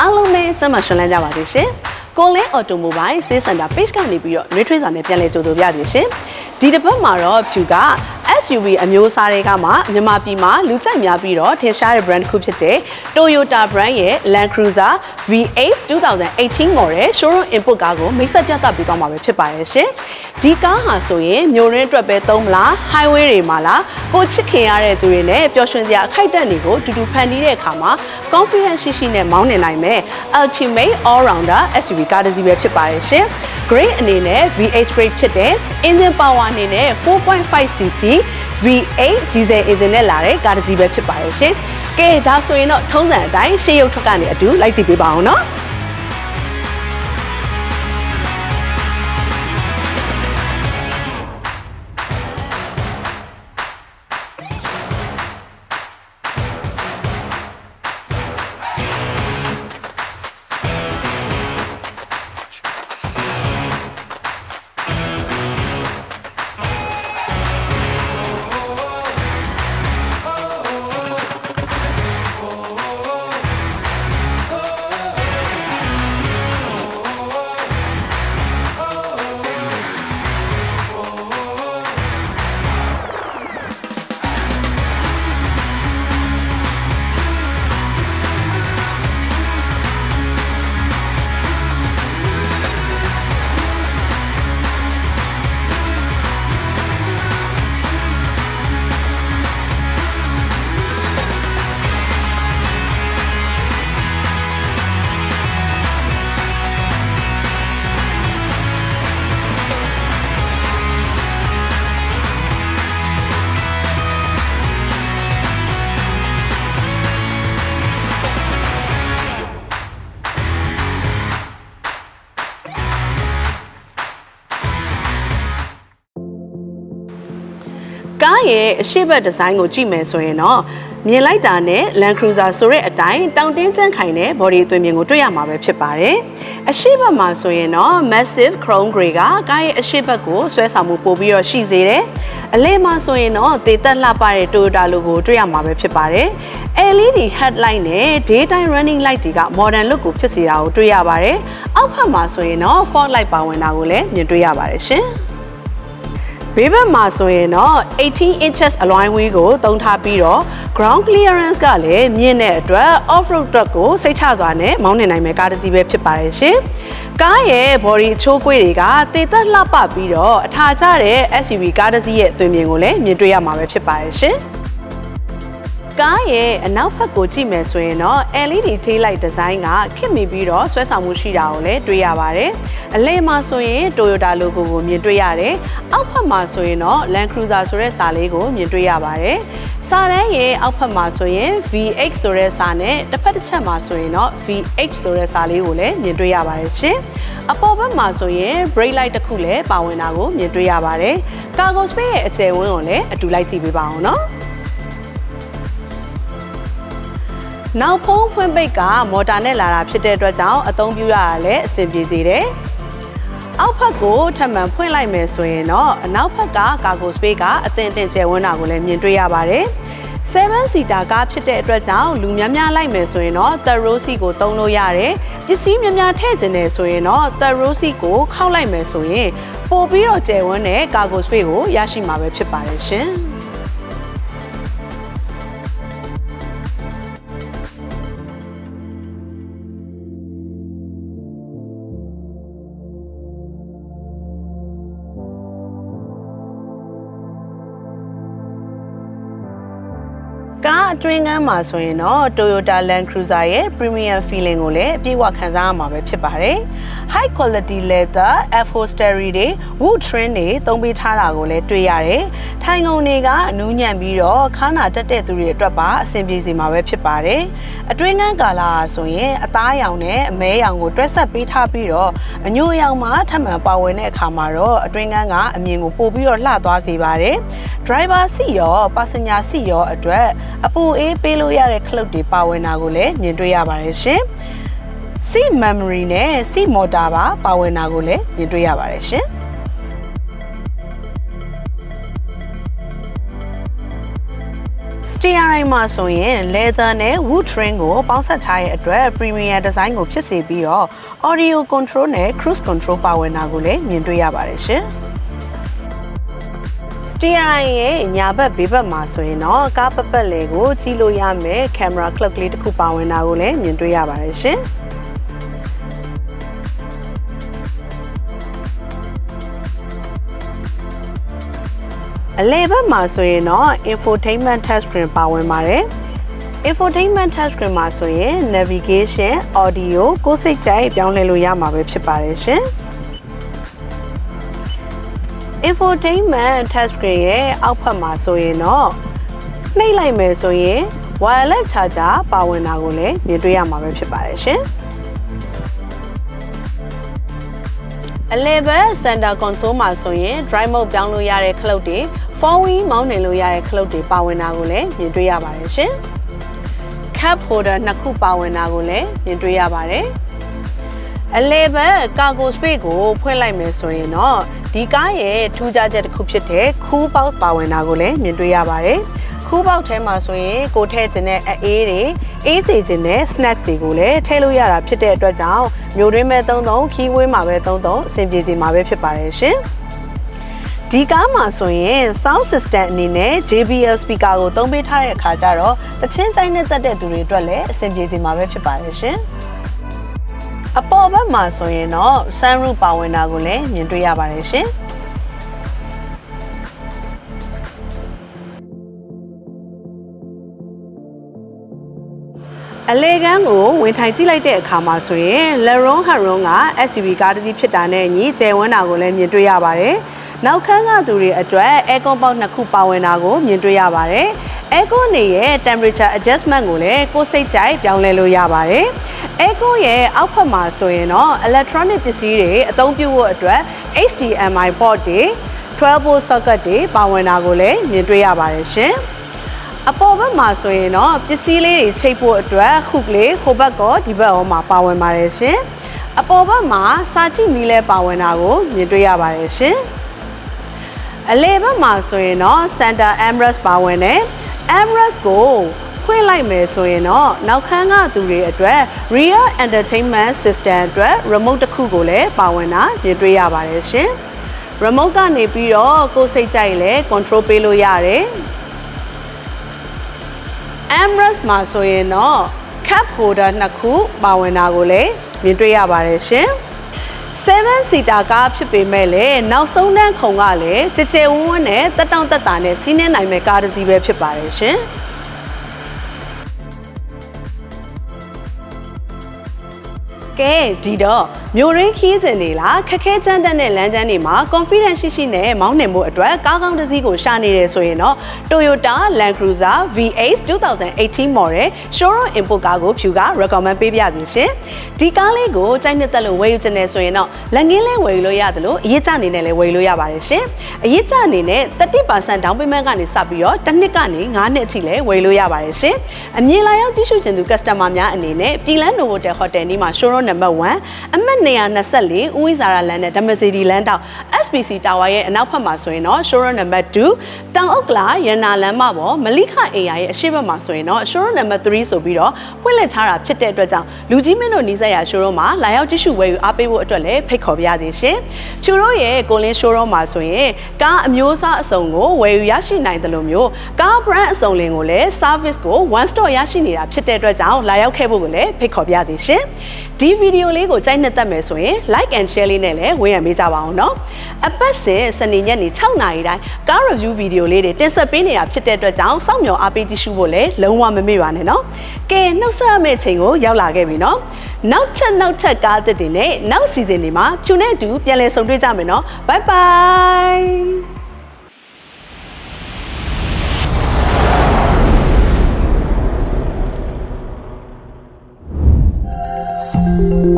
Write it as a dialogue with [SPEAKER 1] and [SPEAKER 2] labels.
[SPEAKER 1] အားလုံးပဲကျမ်းမာရှင်လန်းကြပါစေရှင်ကိုလင်းအော်တိုမိုဘိုင်းစေးစင်တာ page ကနေပြီးတော့နှွေးထွေးစာနဲ့ပြန်လည်ကြိုဆိုပြပါရှင်ဒီတစ်ပတ်မှာတော့ဖြူက SUV အမျိုးအစားတွေကမှမြန်မာပြည်မှာလူကြိုက်များပြီးတော့ထင်ရှားတဲ့ brand တစ်ခုဖြစ်တဲ့ Toyota brand ရဲ့ Land Cruiser V8 2018 model showroom input ကားကိုမိတ်ဆက်ပြသပေးသွားမှာပဲဖြစ်ပါတယ်ရှင်ဒီကားဟာဆိုရင်မြို့ရင်းအတွက်ပဲသုံးမလား highway တွေမှာလားကိုချစ်ခင်ရတဲ့သူတွေနဲ့ပျော်ရွှင်စရာအခိုက်အတန့်တွေကိုတူတူဖန်တီးတဲ့အခါမှာ confidence ရှိရှိနဲ့မောင်းနေနိုင်မယ် ultimate all rounder SUV ကားတစ်စီးပဲဖြစ်ပါတယ်ရှင် Great အနေနဲ့ V8 Great ဖြစ်တဲ့ engine power အနေနဲ့ 4.5cc V8 diesel engine နဲ့လာတဲ့ကားတစ်စီးပဲဖြစ်ပါတယ်ရှင်ကဲဒါဆိုရင်တော့ထုံးစံအတိုင်းရှေ့ရုပ်ထွက်ကနေအတူလိုက်ကြည့်ပေးပါအောင်နော် ကားရဲ့အရှိတ်ဘက်ဒီဇိုင်းကိုကြည့်မယ်ဆိုရင်တော့မြင်လိုက်တာနဲ့ Land Cruiser ဆိုတဲ့အတိုင်းတောင်တင်းကျန်းခိုင်တဲ့ body အသွင်မြင်ကိုတွေ့ရမှာပဲဖြစ်ပါတယ်။အရှိတ်ဘက်မှာဆိုရင်တော့ massive chrome grey ကကားရဲ့အရှိတ်ဘက်ကိုဆွဲဆောင်မှုပို့ပြီးတော့ရှိစေတယ်။အလဲမှာဆိုရင်တော့တေသက်လှပတဲ့ Toyota logo ကိုတွေ့ရမှာပဲဖြစ်ပါတယ်။ LED headlight နဲ့ daytime running light တွေက modern look ကိုဖြစ်စေတာကိုတွေ့ရပါတယ်။အောက်ဘက်မှာဆိုရင်တော့ fog light ပါဝင်တာကိုလည်းမြင်တွေ့ရပါတယ်ရှင်။ ဘေးဘက်မှာဆိုရင်တော့18 inches အလွိုင်းဝေးကိုသုံးထားပြီးတော့ ground clearance ကလည်းမြင့်တဲ့အတွက် off-road အတွက်ကိုစိတ်ချစွာနဲ့မောင်းနှင်နိုင်မယ့်ကားတစ်စီးပဲဖြစ်ပါတယ်ရှင်။ကားရဲ့ body အချိုးကွေးတွေကတေသက်လှပပြီးတော့အထာကျတဲ့ SUV ကားတစ်စီးရဲ့အသွင်မြင်ကိုလည်းမြင်တွေ့ရမှာပဲဖြစ်ပါတယ်ရှင်။ ကားရဲ့အနောက်ဘက်ကိုကြည့်မယ်ဆိုရင်တော့ LED tail light design ကခင်မိပြီးတော့ဆွဲဆောင်မှုရှိတာကိုလည်းတွေ့ရပါတယ်။အလဲမှာဆိုရင် Toyota logo ကိုမြင်တွေ့ရတယ်။အောက်ဘက်မှာဆိုရင်တော့ Land Cruiser ဆိုတဲ့စာလေးကိုမြင်တွေ့ရပါတယ်။စာတန်းရဲ့အောက်ဘက်မှာဆိုရင် VX ဆိုတဲ့စာနဲ့တစ်ဖက်တစ်ချက်မှာဆိုရင်တော့ VH ဆိုတဲ့စာလေးကိုလည်းမြင်တွေ့ရပါတယ်ရှင်။အပေါ်ဘက်မှာဆိုရင် brake light တစ်ခုလည်းပါဝင်တာကိုမြင်တွေ့ရပါတယ်။ Cargo space ရဲ့အကျယ်ဝန်းကိုလည်းအတူလိုက်ကြည့်ပေးပါအောင်နော်။ နောက်ဖုံးဖွင့်ပိတ်ကမော်တာနဲ့လာတာဖြစ်တဲ့အတွက်ကြောင့်အသုံးပြုရတာလည်းအဆင်ပြေစေတယ်။အောက်ဘက်ကိုထပ်မံဖွင့်လိုက်မယ်ဆိုရင်တော့အနောက်ဘက်က cargo space ကအသင့်အတင့်ကျယ်ဝန်းတာကိုလည်းမြင်တွေ့ရပါတယ်။7 seater ကားဖြစ်တဲ့အတွက်ကြောင့်လူများများလိုက်မယ်ဆိုရင်တော့ third row seat ကိုသုံးလို့ရတယ်။ပစ္စည်းများများထည့်ခြင်းတယ်ဆိုရင်တော့ third row seat ကိုခောက်လိုက်မယ်ဆိုရင်ပို့ပြီးတော့ကျယ်ဝန်းတဲ့ cargo space ကိုရရှိမှာပဲဖြစ်ပါတယ်ရှင်။ အတွင်းကမ်းမှာဆိုရင်တော့ Toyota Land Cruiser ရဲ့ premium feeling ကိုလည်းအပြည့်အဝခံစားရမှာပဲဖြစ်ပါတယ်။ High quality leather, upholstery တွေ wood trim တွေသုံးပေးထားတာကိုလည်းတွေ့ရတယ်။ထိုင်ကုန်တွေကအနူးညံ့ပြီးတော့ခါနာတက်တဲ့သူတွေအတွက်ပါအဆင်ပြေစေမှာပဲဖြစ်ပါတယ်။အတွင်းကမ်းကာလာဆိုရင်အသားရောင်နဲ့အမဲရောင်ကိုတွဲဆက်ပေးထားပြီးတော့အညိုရောင်မှာထပ်မံပါဝင်တဲ့အခါမှာတော့အတွင်းကမ်းကအမြင်ကိုပို့ပြီးတော့လှသွားစေပါတယ်။ driver seat ရော passenger seat ရောအတွက်အပူအေးပေးလို့ရတဲ့ခလုတ်တွေပါဝင်တာကိုလည်းမြင်တွေ့ရပါတယ်ရှင်။ seat memory နဲ့ seat motor ပါပါဝင်တာကိုလည်းမြင်တွေ့ရပါတယ်ရှင်။ steering မှာဆိုရင် leather နဲ့ wood trim ကိုပေါင်းစပ်ထားတဲ့အတွက် premium design ကိုဖြစ်စေပြီးတော့ audio control နဲ့ cruise control ပါဝင်တာကိုလည်းမြင်တွေ့ရပါတယ်ရှင်။ steering ရဲ့ညာဘက်ဘေးဘက်မှာဆိုရင်တော့ကားပတ်ပတ်လည်ကိုကြည့်လို့ရမယ် camera clock လေးတစ်ခုပါဝင်တာကိုလည်းမြင်တွေ့ရပါတယ်ရှင်။အလဲဘက်မှာဆိုရင်တော့ infotainment touch screen ပါဝင်ပါတယ် infotainment touch screen မှာဆိုရင် navigation audio ကိုယ်စိတ်ကြိုက်ပြောင်းလဲလို့ရမှာပဲဖြစ်ပါတယ်ရှင် infotainment touch screen ရဲ့အောက်ဖက်မှာဆိုရင်တော့နှိပ်လိုက်မယ်ဆိုရင် wireless charger ပါဝင်တာကိုလည်းမြင်တွေ့ရမှာပဲဖြစ်ပါတယ်ရှင်အလဲဘက် center console မှာဆိုရင် drive mode ပြောင်းလို့ရတဲ့ခလုတ်တွေ four wheel မောင်းနေလို့ရတဲ့ခလုတ်တွေပါဝင်တာကိုလည်းမြင်တွေ့ရပါတယ်ရှင်။ cap holder နှစ်ခုပါဝင်တာကိုလည်းမြင်တွေ့ရပါတယ်။ အလဲဘက် cargo space ကိုဖွင့်လိုက်မယ်ဆိုရင်တော့ဒီကားရဲ့ထူးခြားချက်တစ်ခုဖြစ်တဲ့ cool box ပါဝင်တာကိုလည်းမြင်တွေ့ရပါတယ်။ခူးပေါက်ထဲမှာဆိုရင်ကိုထည့်ခြင်းနဲ့အေးတွေအေးစေခြင်းနဲ့ snack တွေကိုလည်းထည့်လို့ရတာဖြစ်တဲ့အတွက်ကြောင့်မျိုးတွင်းမဲ့သုံးသုံးခီးဝေးမှာပဲသုံးသုံးအဆင်ပြေစေမှာပဲဖြစ်ပါတယ်ရှင်ဒီကားမှာဆိုရင် sound system အနေနဲ့ JBL speaker ကိုသုံးပေးထားတဲ့အခါကျတော့တချင်းတိုင်းနဲ့သက်တဲ့သူတွေအတွက်လည်းအဆင်ပြေစေမှာပဲဖြစ်ပါတယ်ရှင် အပေါ်ဘက်မှာဆိုရင်တော့ sunroof ပါဝင်တာကိုလည်းမြင်တွေ့ရပါတယ်ရှင်။အလေကန်းကိုဝင်ထိုင်ကြည့်လိုက်တဲ့အခါမှာဆိုရင် Leron Haron က SUV ကားတစ်စီးဖြစ်တာနဲ့ညီကျယ်ဝန်းတာကိုလည်းမြင်တွေ့ရပါတယ်။နောက်ခန်းကသူတွေအတွက် aircon ပေါက်နှစ်ခုပါဝင်တာကိုမြင်တွေ့ရပါတယ်။ aircon နေရဲ့ temperature adjustment ကိုလည်းကိုယ်စိတ်ကြိုက်ပြောင်းလဲလို့ရပါတယ်။ aircon ရဲ့အောက်ဖက်မှာဆိုရင်တော့ electronic ပစ္စည်းတွေအသုံးပြုဖို့အတွက် HDMI port တွေ12 volt socket တွေပါဝင်တာကိုလည်းမြင်တွေ့ရပါတယ်ရှင်။အပေါ်ဘက်မှာဆိုရင်တော့ပစ္စည်းလေးတွေချိတ်ဖို့အတွက်ခုကလေးဟိုဘက်ကောဒီဘက်ရောမှာပါဝင်ပါတယ်ရှင်အပေါ်ဘက်မှာစာကြည့်မီလဲပါဝင်တာကိုမြင်တွေ့ရပါတယ်ရှင်အလေဘက်မှာဆိုရင်တော့ Center Amrest ပါဝင်တယ် Amrest ကိုဖွင့်လိုက်မယ်ဆိုရင်တော့နောက်ခန်းကသူတွေအတွက် Real Entertainment System အတွက် remote တစ်ခုကိုလည်းပါဝင်တာမြင်တွေ့ရပါတယ်ရှင် remote ကနေပြီးတော့ကိုယ်စိတ်ကြိုက်လဲ control ပေးလို့ရတယ် Amrest မှာဆိုရင်တော့ cap holder နှစ်ခုပါဝင်တာကိုလည်းမြင်တွေ့ရပါတယ်ရှင် 7 seater ကားဖြစ်ပေမဲ့လည်းနောက်ဆုံးတန်းခုံကလည်းကြကြဝန်းဝန်းနဲ့တက်တောင့်တက်တာနဲ့စီးနှင်းနိုင်မဲ့ကားတစ်စီးပဲဖြစ်ပါတယ်ရှင်။ ကဲဒီတော့မျိုးရင်းခီးစဉ်တွေလားခက်ခဲကြမ်းတက်တဲ့လမ်းကြမ်းတွေမှာ confidence ရှိရှိနဲ့မောင်းနှင်မှုအတွက်ကားကောင်းတစ်စီးကိုရှာနေတယ်ဆိုရင်တော့ Toyota Land Cruiser V8 2018 model showroom import ကားကိုဖြူက recommend ပေးပြပါရှင်ဒီကားလေးကိုကြိုက်နှစ်သက်လို့ဝယ်ယူချင်တယ်ဆိုရင်တော့လက်ငင်းလေးဝယ်ယူလို့ရတယ်လို့အရေးကြအနေနဲ့လည်းဝယ်ယူလို့ရပါတယ်ရှင်အရေးကြအနေနဲ့30% down payment ကနေစပြီးတော့တစ်နှစ်ကနေ9နှစ်အထိလည်းဝယ်ယူလို့ရပါတယ်ရှင်အမြင်လာရောက်ကြည့်ရှုချင်သူ customer များအနေနဲ့ပြည်လန်း Novotel Hotel နီးမှာ showroom နံပါတ်1အမှတ်124ဦးဝိဇာရလမ်းနဲ့ဓမ္မစီဒီလမ်းတောက် SPC Tower ရဲ့အနောက်ဘက်မှာဆိုရင်တော့ showroom နံပါတ်2တောင်ဥက္ကလာရန်နာလမ်းမပေါ်မလိခအေယာရဲ့အရှိတ်ဘက်မှာဆိုရင်တော့ showroom နံပါတ်3ဆိုပြီးတော့ဖွင့်လှစ်ထားတာဖြစ်တဲ့အတွက်ကြောင့်လူကြီးမင်းတို့နီးစပ်ရာ showroom မှာလာရောက်ကြည့်ရှုဝယ်ယူအားပေးဖို့အတွက်လည်းဖိတ်ခေါ်ပါရစေရှင်။ဖြူတို့ရဲ့ကိုလင်း showroom မှာဆိုရင်ကားအမျိုးအစားအစုံကိုဝယ်ယူရရှိနိုင်တယ်လို့မျိုးကား brand အစုံလင်ကိုလည်း service ကို one store ရရှိနေတာဖြစ်တဲ့အတွက်ကြောင့်လာရောက်ခဲ့ဖို့ကိုလည်းဖိတ်ခေါ်ပါရစေရှင်။ ဒီဗီဒီယိုလေးကိုကြိုက်နှစ်သက်မယ်ဆိုရင် like and share လေးနဲ့လည်းဝင်ရမေးကြပါအောင်နော်အပတ်စဉ်စနေညနေ6နာရီတိုင်းကား review ဗီဒီယိုလေးတွေတင်ဆက်ပေးနေတာဖြစ်တဲ့အတွက်ကြောင့်စောင့်မျှော်အားပေးကြည့်ရှုဖို့လည်းလုံးဝမမေ့ပါနဲ့နော်ကဲနှုတ်ဆက်ရမယ့်အချိန်ကိုရောက်လာခဲ့ပြီနော်နောက်ထပ်နောက်ထပ်ကားသစ်တွေနဲ့နောက်စီဇန်တွေမှာဖြူနဲ့အတူပြန်လည်ဆုံတွေ့ကြမယ်နော် bye bye Thank you.